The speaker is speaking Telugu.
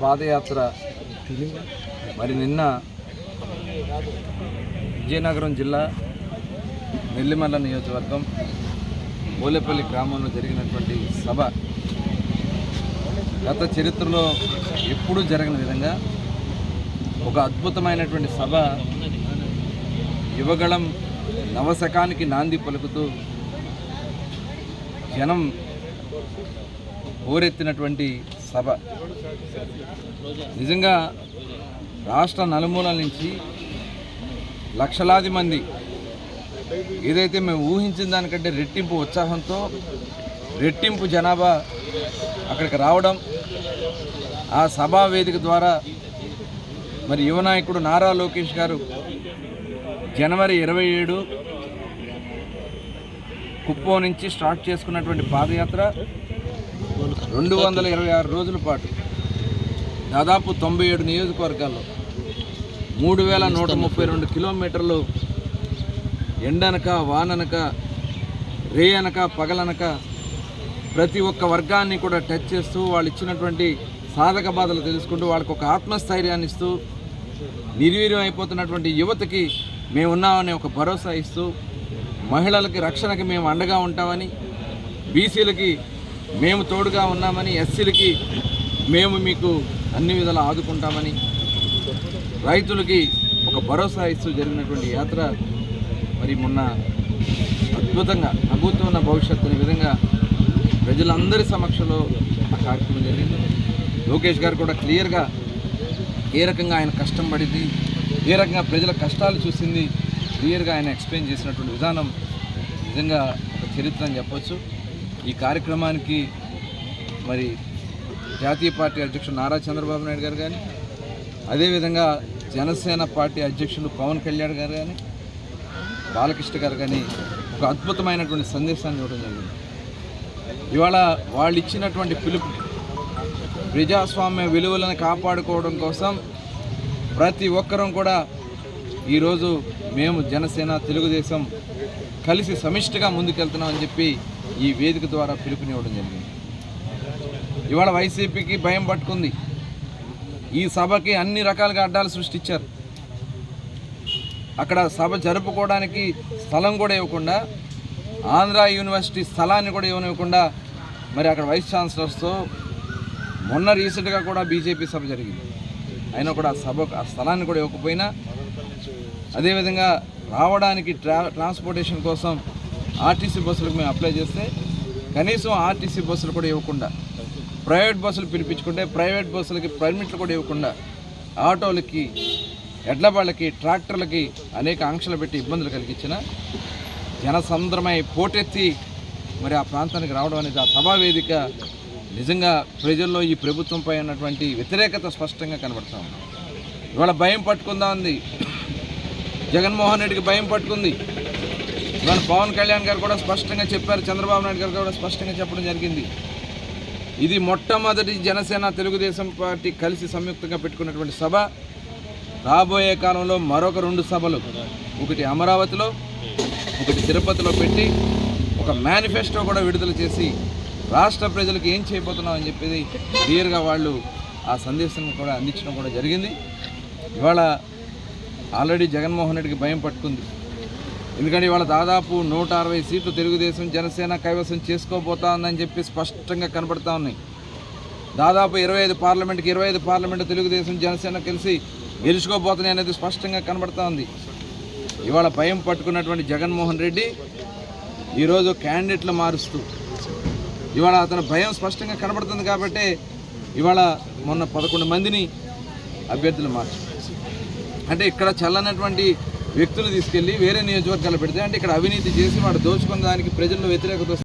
పాదయాత్ర మరి నిన్న విజయనగరం జిల్లా నెల్లిమల్ల నియోజకవర్గం ఓలేపల్లి గ్రామంలో జరిగినటువంటి సభ గత చరిత్రలో ఎప్పుడూ జరగని విధంగా ఒక అద్భుతమైనటువంటి సభ యువగళం నవశకానికి నాంది పలుకుతూ జనం హోరెత్తినటువంటి సభ. నిజంగా రాష్ట్ర నలుమూలల నుంచి లక్షలాది మంది ఏదైతే మేము ఊహించిన దానికంటే రెట్టింపు ఉత్సాహంతో రెట్టింపు జనాభా అక్కడికి రావడం ఆ సభా వేదిక ద్వారా మరి యువ నాయకుడు నారా లోకేష్ గారు జనవరి ఇరవై ఏడు కుప్పం నుంచి స్టార్ట్ చేసుకున్నటువంటి పాదయాత్ర రెండు వందల ఇరవై ఆరు రోజుల పాటు దాదాపు తొంభై ఏడు నియోజకవర్గాల్లో మూడు వేల నూట ముప్పై రెండు కిలోమీటర్లు ఎండనక వాననక రేయనక పగలనక ప్రతి ఒక్క వర్గాన్ని కూడా టచ్ చేస్తూ వాళ్ళు ఇచ్చినటువంటి సాధక బాధలు తెలుసుకుంటూ వాళ్ళకు ఒక ఆత్మస్థైర్యాన్ని ఇస్తూ నిర్వీర్యం అయిపోతున్నటువంటి యువతకి మేమున్నామని ఒక భరోసా ఇస్తూ మహిళలకి రక్షణకి మేము అండగా ఉంటామని బీసీలకి మేము తోడుగా ఉన్నామని ఎస్సీలకి మేము మీకు అన్ని విధాలు ఆదుకుంటామని రైతులకి ఒక భరోసా ఇస్తూ జరిగినటువంటి యాత్ర మరి మొన్న అద్భుతంగా నవ్వుతున్న భవిష్యత్తుని విధంగా ప్రజలందరి సమక్షంలో ఆ కార్యక్రమం జరిగింది. లోకేష్ గారు కూడా క్లియర్గా ఏ రకంగా ఆయన కష్టం పడింది ఏ రకంగా ప్రజల కష్టాలు చూసింది క్లియర్గా ఆయన ఎక్స్ప్లెయిన్ చేసినటువంటి విధానం నిజంగా ఒక చరిత్ర అని చెప్పొచ్చు. ఈ కార్యక్రమానికి మరి జాతీయ పార్టీ అధ్యక్షుడు నారా చంద్రబాబు నాయుడు గారు కానీ అదేవిధంగా జనసేన పార్టీ అధ్యక్షులు పవన్ కళ్యాణ్ గారు కానీ బాలకృష్ణ గారు కానీ ఒక అద్భుతమైనటువంటి సందేశాన్ని ఇవ్వడం జరిగింది. ఇవాళ వాళ్ళు ఇచ్చినటువంటి పిలుపు ప్రజాస్వామ్య విలువలను కాపాడుకోవడం కోసం ప్రతి ఒక్కరం కూడా ఈరోజు మేము జనసేన తెలుగుదేశం కలిసి సమిష్టిగా ముందుకెళ్తున్నామని చెప్పి ఈ వేదిక ద్వారా పిలుపునివ్వడం జరిగింది. ఇవాళ వైసీపీకి భయం పట్టుకుంది. ఈ సభకి అన్ని రకాలుగా అడ్డాలు సృష్టించారు. అక్కడ సభ జరుపుకోవడానికి స్థలం కూడా ఇవ్వకుండా ఆంధ్ర యూనివర్సిటీ స్థలాన్ని కూడా ఇవ్వనివ్వకుండా మరి అక్కడ వైస్ ఛాన్సలర్స్తో మొన్న రీసెంట్గా కూడా బీజేపీ సభ జరిగింది. అయినా కూడా ఆ సభ ఆ స్థలాన్ని కూడా ఇవ్వకపోయినా అదేవిధంగా రావడానికి ట్రా ట్రాన్స్పోర్టేషన్ కోసం ఆర్టీసీ బస్సులకు మేము అప్లై చేస్తే కనీసం ఆర్టీసీ బస్సులు కూడా ఇవ్వకుండా ప్రైవేట్ బస్సులు పిలిపించుకుంటే ప్రైవేట్ బస్సులకి పర్మిట్లు కూడా ఇవ్వకుండా ఆటోలకి ఎడ్లబాళ్ళకి ట్రాక్టర్లకి అనేక ఆంక్షలు పెట్టి ఇబ్బందులు కలిగించిన జనసంద్రమై పోటెత్తి మరి ఆ ప్రాంతానికి రావడం అనేది ఆ సభా వేదిక నిజంగా ప్రజల్లో ఈ ప్రభుత్వంపై ఉన్నటువంటి వ్యతిరేకత స్పష్టంగా కనబడుతూ ఉంది. ఇవాళ భయం పట్టుకుందా ఉంది? జగన్మోహన్ రెడ్డికి భయం పట్టుకుంది. ఇవాళ పవన్ కళ్యాణ్ గారు కూడా స్పష్టంగా చెప్పారు చంద్రబాబు నాయుడు గారు కూడా స్పష్టంగా చెప్పడం జరిగింది. ఇది మొట్టమొదటి జనసేన తెలుగుదేశం పార్టీ కలిసి సంయుక్తంగా పెట్టుకున్నటువంటి సభ. రాబోయే కాలంలో మరొక రెండు సభలు ఒకటి అమరావతిలో ఒకటి తిరుపతిలో పెట్టి ఒక మేనిఫెస్టో కూడా విడుదల చేసి రాష్ట్ర ప్రజలకు ఏం చేయబోతున్నాం అని చెప్పేది క్లియర్గా వాళ్ళు ఆ సందేశం కూడా అందించడం కూడా జరిగింది. ఇవాళ ఆల్రెడీ జగన్మోహన్ రెడ్డికి భయం పట్టుకుంది. ఎందుకంటే ఇవాళ దాదాపు నూట అరవై సీట్లు తెలుగుదేశం జనసేన కైవసం చేసుకోబోతా ఉందని చెప్పి స్పష్టంగా కనబడతా ఉన్నాయి. దాదాపు ఇరవై ఐదు పార్లమెంట్కి ఇరవై ఐదు పార్లమెంట్ తెలుగుదేశం జనసేన కలిసి గెలుచుకోబోతున్నాయి అనేది స్పష్టంగా కనబడతా ఉంది. ఇవాళ భయం పట్టుకున్నటువంటి జగన్మోహన్ రెడ్డి ఈరోజు క్యాండిడేట్లు మారుస్తూ ఇవాళ అతని భయం స్పష్టంగా కనబడుతుంది కాబట్టి ఇవాళ మొన్న పదకొండు మందిని అభ్యర్థులు మార్చు అంటే ఇక్కడ చల్లనటువంటి వ్యక్తులు తీసుకెళ్ళి వేరే నియోజకవర్గాలు పెడితే అంటే ఇక్కడ అవినీతి చేసి వాడు దోచుకున్న దానికి ప్రజల్లో వ్యతిరేకత